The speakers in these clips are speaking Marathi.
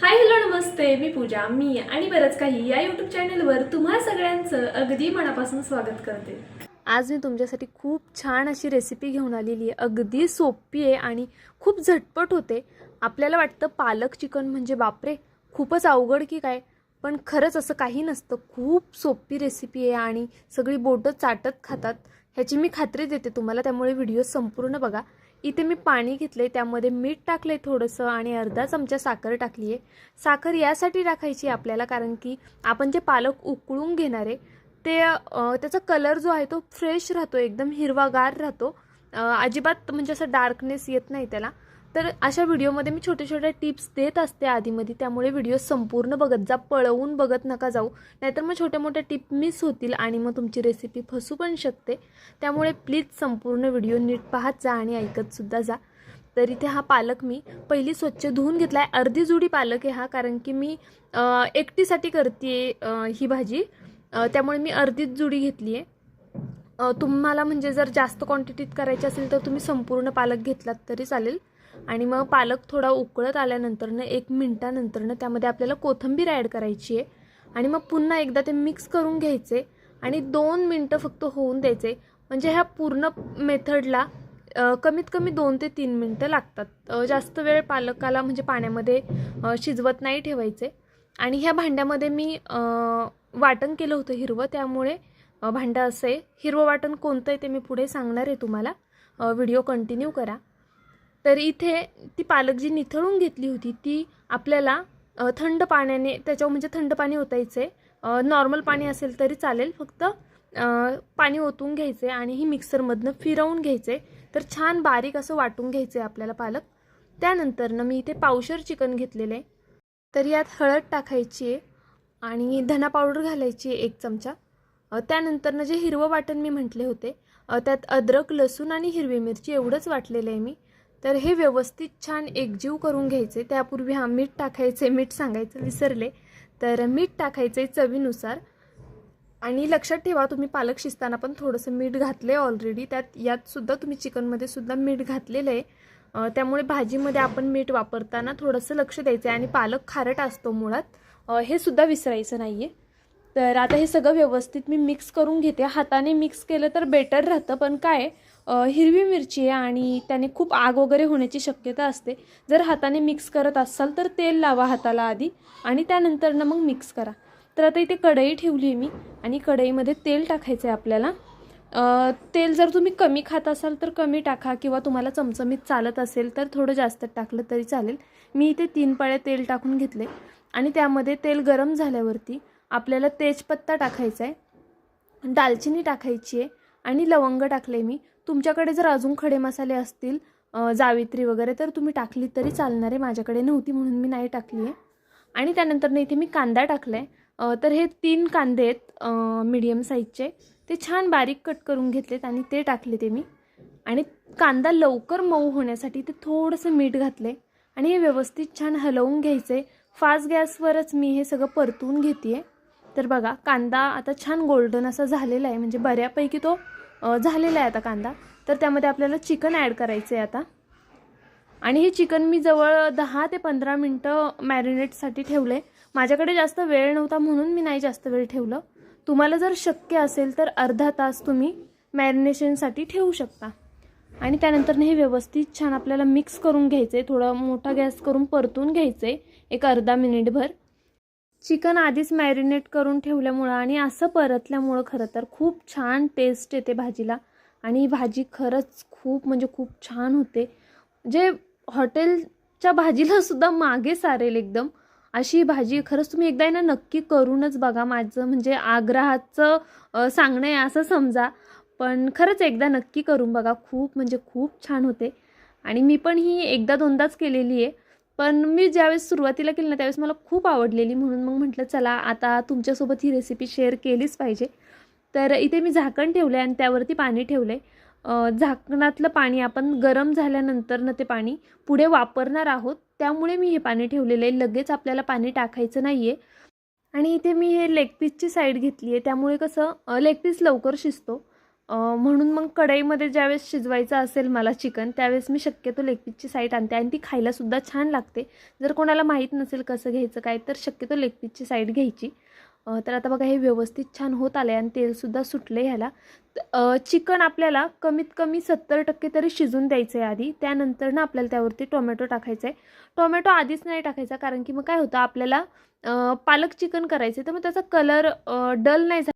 हाय हॅलो नमस्ते. मी पूजा. मी आणि बरंच काही या यूट्यूब चॅनलवर तुम्हा सगळ्यांचं अगदी मनापासून स्वागत करते. आज मी तुमच्यासाठी खूप छान अशी रेसिपी घेऊन आलेली आहे. अगदी सोपी आहे आणि खूप झटपट होते. आपल्याला वाटतं पालक चिकन म्हणजे बापरे खूपच अवघड की काय? पण खरंच असं काही नसतं. खूप सोपी रेसिपी आहे आणि सगळी बोटं चाटत खातात. ह्याची मी खात्री देते तुम्हाला. त्यामुळे व्हिडिओ संपूर्ण बघा. इथे मी पाणी घेतले त्यामध्ये मीठ टाकले थोडंसं आणि अर्धा चमचा साखर टाकली आहे साखर यासाठी टाकायची आहे आपल्याला कारण की आपण जे पालक उकळून घेणार आहे ते त्याचा कलर जो आहे तो फ्रेश राहतो एकदम हिरवागार राहतो. अजिबात म्हणजे असं डार्कनेस येत नाही त्याला. तर अशा व्हिडिओमध्ये मी छोट्या छोट्या टिप्स देत असते आधीमध्ये. त्यामुळे व्हिडिओ संपूर्ण बघत जा पळवून बघत नका जाऊ. नाहीतर मग छोट्या मोठ्या टिप मिस होतील आणि मग तुमची रेसिपी फसू पण शकते. त्यामुळे प्लीज संपूर्ण व्हिडिओ नीट पाहत जा आणि ऐकतसुद्धा जा. तर इथे हा पालक मी पहिली स्वच्छ धुवून घेतला आहे अर्धी जुडी पालक आहे हा कारण की मी एकटीसाठी करते ही भाजी. त्यामुळे मी अर्धीच जुडी घेतली आहे. तुम्हाला म्हणजे जर जास्त क्वांटिटीत करायची असेल तर तुम्ही संपूर्ण पालक घेतलात तरी चालेल. आणि मग पालक थोडा उकळत आल्यानंतरनं एक मिनटानंतरनं त्यामध्ये आपल्याला कोथिंबीर ॲड करायची आहे. आणि मग पुन्हा एकदा ते मिक्स करून घ्यायचे आणि दोन मिनटं फक्त होऊन द्यायचे. म्हणजे ह्या पूर्ण मेथडला कमीत कमी दोन ते तीन मिनटं लागतात. जास्त वेळ पालकाला म्हणजे पाण्यामध्ये शिजवत नाही ठेवायचे. आणि ह्या भांड्यामध्ये मी वाटण केलं होतं हिरवं त्यामुळे भांडं असं आहे हिरवं वाटण कोणतं आहे ते मी पुढे सांगणार आहे तुम्हाला. व्हिडिओ कंटिन्यू करा. तर इथे ती पालक जी निथळून घेतली होती ती आपल्याला थंड पाण्याने त्याच्यावर म्हणजे थंड पाणी ओतायचं. आहे नॉर्मल पाणी असेल तरी चालेल फक्त पाणी ओतून घ्यायचे आणि ही मिक्सरमधनं फिरवून घ्यायचे. तर छान बारीक असं वाटून घ्यायचं आहे आपल्याला पालक. त्यानंतरनं मी इथे पावशर चिकन घेतलेलं. आहे तर यात हळद टाकायची आहे आणि धना पावडर घालायची आहे एक चमचा. त्यानंतरनं जे हिरवं वाटण मी म्हटले होते त्यात अद्रक लसूण आणि हिरवी मिरची एवढंच वाटलेलं आहे मी. तर हे व्यवस्थित छान एकजीव करून घ्यायचे. त्यापूर्वी हा मीठ टाकायचे. मीठ सांगायचं विसरले. तर मीठ टाकायचे चवीनुसार. आणि लक्षात ठेवा तुम्ही पालक शिजताना पण थोडंसं मीठ घातलं आहे ऑलरेडी त्यात यातसुद्धा तुम्ही चिकनमध्ये सुद्धा मीठ घातलेलं आहे. त्यामुळे भाजीमध्ये आपण मीठ वापरताना थोडंसं लक्ष द्यायचं आहे आणि पालक खारट असतो मुळात. हे सुद्धा विसरायचं नाही आहे तर आता हे सगळं व्यवस्थित मी मिक्स करून घेते. हाताने मिक्स केलं तर बेटर राहतं. पण काय हिरवी मिरची आहे आणि त्याने खूप आग वगैरे होण्याची शक्यता असते. जर हाताने मिक्स करत असाल तर तेल लावा हाताला आधी आणि त्यानंतरनं मग मिक्स करा. तर आता इथे कढई ठेवली आहे मी आणि कढईमध्ये तेल टाकायचं आहे आपल्याला तेल जर तुम्ही कमी खात असाल तर कमी टाका किंवा तुम्हाला चमचमीत चालत असेल तर थोडं जास्त टाकलं तरी चालेल. मी इथे तीन पाळ्या तेल टाकून घेतले आणि त्यामध्ये तेल गरम झाल्यावरती आपल्याला तेजपत्ता टाकायचा आहे दालचिनी टाकायची आहे आणि लवंग टाकले मी. तुमच्याकडे जर अजून खडे मसाले असतील जावित्री वगैरे तर तुम्ही टाकली तरी चालणार आहे. माझ्याकडे नव्हती म्हणून मी नाही टाकली आहे. आणि त्यानंतर इथे मी कांदा टाकला आहे तर हे तीन कांदे आहेत मीडियम साईजचे ते छान बारीक कट करून घेतलेत आणि ते टाकले ते मी. आणि कांदा लवकर मऊ होण्यासाठी ते थोडंसं मीठ घातले आणि हे व्यवस्थित छान हलवून घ्यायचे फास्ट गॅसवरच मी हे सगळं परतून घेते तर बघा कांदा आता छान गोल्डन असा झालेला आहे. म्हणजे बऱ्यापैकी तो झालेला आहे आता कांदा. तर त्यामध्ये आपल्याला चिकन ॲड करायचं आहे आता. आणि हे चिकन मी जवळ दहा ते पंधरा मिनटं मॅरिनेटसाठी ठेवलं आहे माझ्याकडे जास्त वेळ नव्हता म्हणून मी नाही जास्त वेळ ठेवलं. तुम्हाला जर शक्य असेल तर अर्धा तास तुम्ही मॅरिनेशनसाठी ठेवू शकता. आणि त्यानंतर हे व्यवस्थित छान आपल्याला मिक्स करून घ्यायचं आहे थोडं मोठा गॅस करून परतून घ्यायचं आहे एक अर्धा मिनिटभर. चिकन आधीच मॅरिनेट करून ठेवल्यामुळं आणि असं परतल्यामुळं खरं तर खूप छान टेस्ट येते भाजीला. आणि ही भाजी खरंच खूप म्हणजे खूप छान होते. जे हॉटेलच्या भाजीला सुद्धा मागे सारेल एकदम अशी भाजी खरंच तुम्ही एकदा आहे ना नक्की करूनच बघा. माझं म्हणजे आग्रहाचं सांगणं आहे असं समजा. पण खरंच एकदा नक्की करून बघा. खूप म्हणजे खूप छान होते. आणि मी पण ही एकदा दोनदाच केलेली आहे. पण मी ज्यावेळेस सुरुवातीला केली ना त्यावेळेस मला खूप आवडलेली. म्हणून मग म्हटलं चला आता तुमच्यासोबत ही रेसिपी शेअर केलीच पाहिजे. तर इथे मी झाकण ठेवलं आहे आणि त्यावरती पाणी ठेवलं आहे झाकणातलं पाणी आपण गरम झाल्यानंतर ना ते पाणी पुढे वापरणार आहोत. त्यामुळे मी हे पाणी ठेवलेलं आहे. लगेच आपल्याला पाणी टाकायचं नाही आहे आणि इथे मी हे लेग पीसची साईड घेतली आहे त्यामुळे कसं लेग पीस लवकर शिजतो. म्हणून मग कढईमध्ये ज्यावेळेस शिजवायचं असेल मला चिकन त्यावेळेस मी शक्यतो लेग पीसची साईड आणते आणि ती खायलासुद्धा छान लागते. जर कोणाला माहीत नसेल कसं घ्यायचं काय तर शक्यतो लेग पीसची घ्यायची. तर आता बघा हे व्यवस्थित छान होत आलं आहे आणि तेलसुद्धा सुटलं आहे ह्याला. चिकन आपल्याला कमीत कमी सत्तर टक्के तरी शिजून द्यायचं आहे आधी. त्यानंतर ना आपल्याला त्यावरती टोमॅटो टाकायचा आहे टोमॅटो आधीच नाही टाकायचा कारण की मग काय होतं आपल्याला पालक चिकन करायचं आहे तर मग त्याचा कलर डल नाही झाला.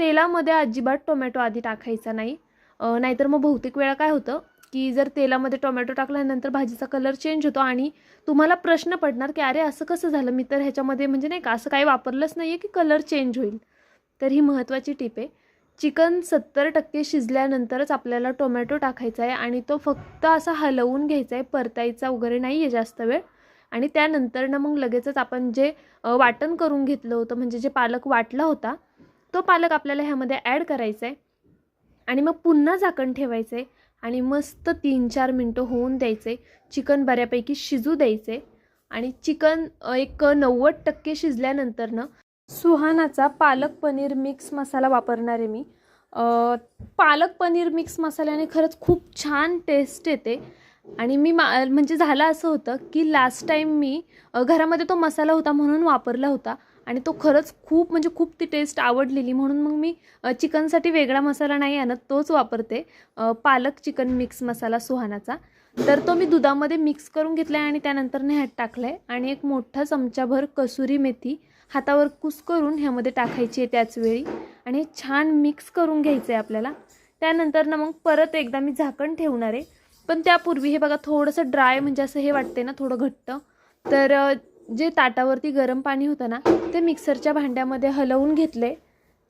तेलामध्ये अजिबात टोमॅटो आधी टाकायचा नाही. नाहीतर मग बहुतेक वेळा काय होतं की जर तेलामध्ये टोमॅटो टाकल्यानंतर भाजीचा कलर चेंज होतो आणि तुम्हाला प्रश्न पडणार की अरे असं कसं झालं? मी तर ह्याच्यामध्ये म्हणजे नाही का असं काही वापरलंच नाही आहे की कलर चेंज होईल. तर ही महत्त्वाची टीप आहे. चिकन सत्तर टक्के शिजल्यानंतरच आपल्याला टोमॅटो टाकायचा आहे आणि तो फक्त असा हलवून घ्यायचा आहे परतायचा वगैरे नाही आहे जास्त वेळ. आणि त्यानंतरनं मग लगेचच आपण जे वाटण करून घेतलं होतं म्हणजे जे पालक वाटला होता तो पालक आपल्याला ह्यामध्ये ॲड करायचा आहे आणि मग पुन्हा झाकण ठेवायचं आहे आणि मस्त तीन चार मिनटं होऊन द्यायचे चिकन बऱ्यापैकी शिजू द्यायचे आणि चिकन एक नव्वद टक्के शिजल्यानंतरनं सुहानाचा पालक पनीर मिक्स मसाला वापरणार आहे मी. पालक पनीर मिक्स मसाल्याने खरंच खूप छान टेस्ट येते. आणि मी मा म्हणजे झालं असं होतं की लास्ट टाईम मी घरामध्ये तो मसाला होता म्हणून वापरला होता. आणि तो खरंच खूप म्हणजे खूप ती टेस्ट आवडलेली. म्हणून मग मी चिकनसाठी वेगळा मसाला नाही आणत तोच वापरते. पालक चिकन मिक्स मसाला सुहानाचा. तर तो मी दुधामध्ये मिक्स करून घेतला आहे आणि त्यानंतर ह्यात टाकला आहे आणि एक मोठा चमचाभर कसुरी मेथी हातावर कुस करून ह्यामध्ये टाकायची आहे त्याच वेळी. आणि हे छान मिक्स करून घ्यायचं आहे आपल्याला. त्यानंतर ना मग परत एकदा मी झाकण ठेवणार आहे. पण त्यापूर्वी हे बघा थोडंसं ड्राय म्हणजे असं हे वाटते ना थोडं घट्ट. तर जे ताटावरती गरम पाणी होतं ना ते मिक्सरच्या भांड्यामध्ये हलवून घेतले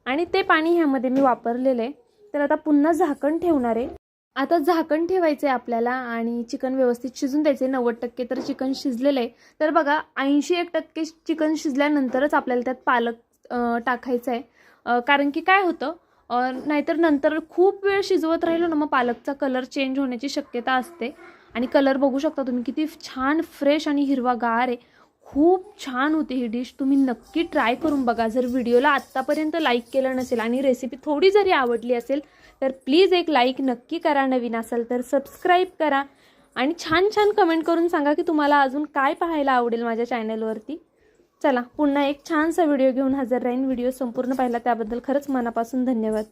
आणि ते पाणी ह्यामध्ये मी वापरलेलं. आहे तर आता पुन्हा झाकण ठेवणार आहे. आता झाकण ठेवायचं आहे आपल्याला आणि चिकन व्यवस्थित शिजून द्यायचे नव्वद टक्के तर चिकन शिजलेलं आहे. तर बघा ऐंशी एक टक्के चिकन शिजल्यानंतरच आपल्याला त्यात पालक टाकायचं आहे कारण की काय होतं नाहीतर नंतर खूप वेळ शिजवत राहिलो ना मग पालकचा कलर चेंज होण्याची शक्यता असते. आणि कलर बघू शकता तुम्ही किती छान फ्रेश आणि हिरवागार आहे. खूप छान होते ही डिश. तुम्ही नक्की ट्राय करून बघा. जर व्हिडिओला आत्तापर्यंत लाईक केलं नसेल आणि रेसिपी थोडी जरी आवडली असेल तर प्लीज एक लाईक नक्की करा नवीन असेल तर सबस्क्राईब करा. आणि छान छान कमेंट करून सांगा की तुम्हाला अजून काय पाहायला आवडेल माझ्या चॅनलवरती चला पुन्हा एक छानसा व्हिडिओ घेऊन हजर राहीन. व्हिडिओ संपूर्ण पाहिला त्याबद्दल खरंच मनापासून धन्यवाद.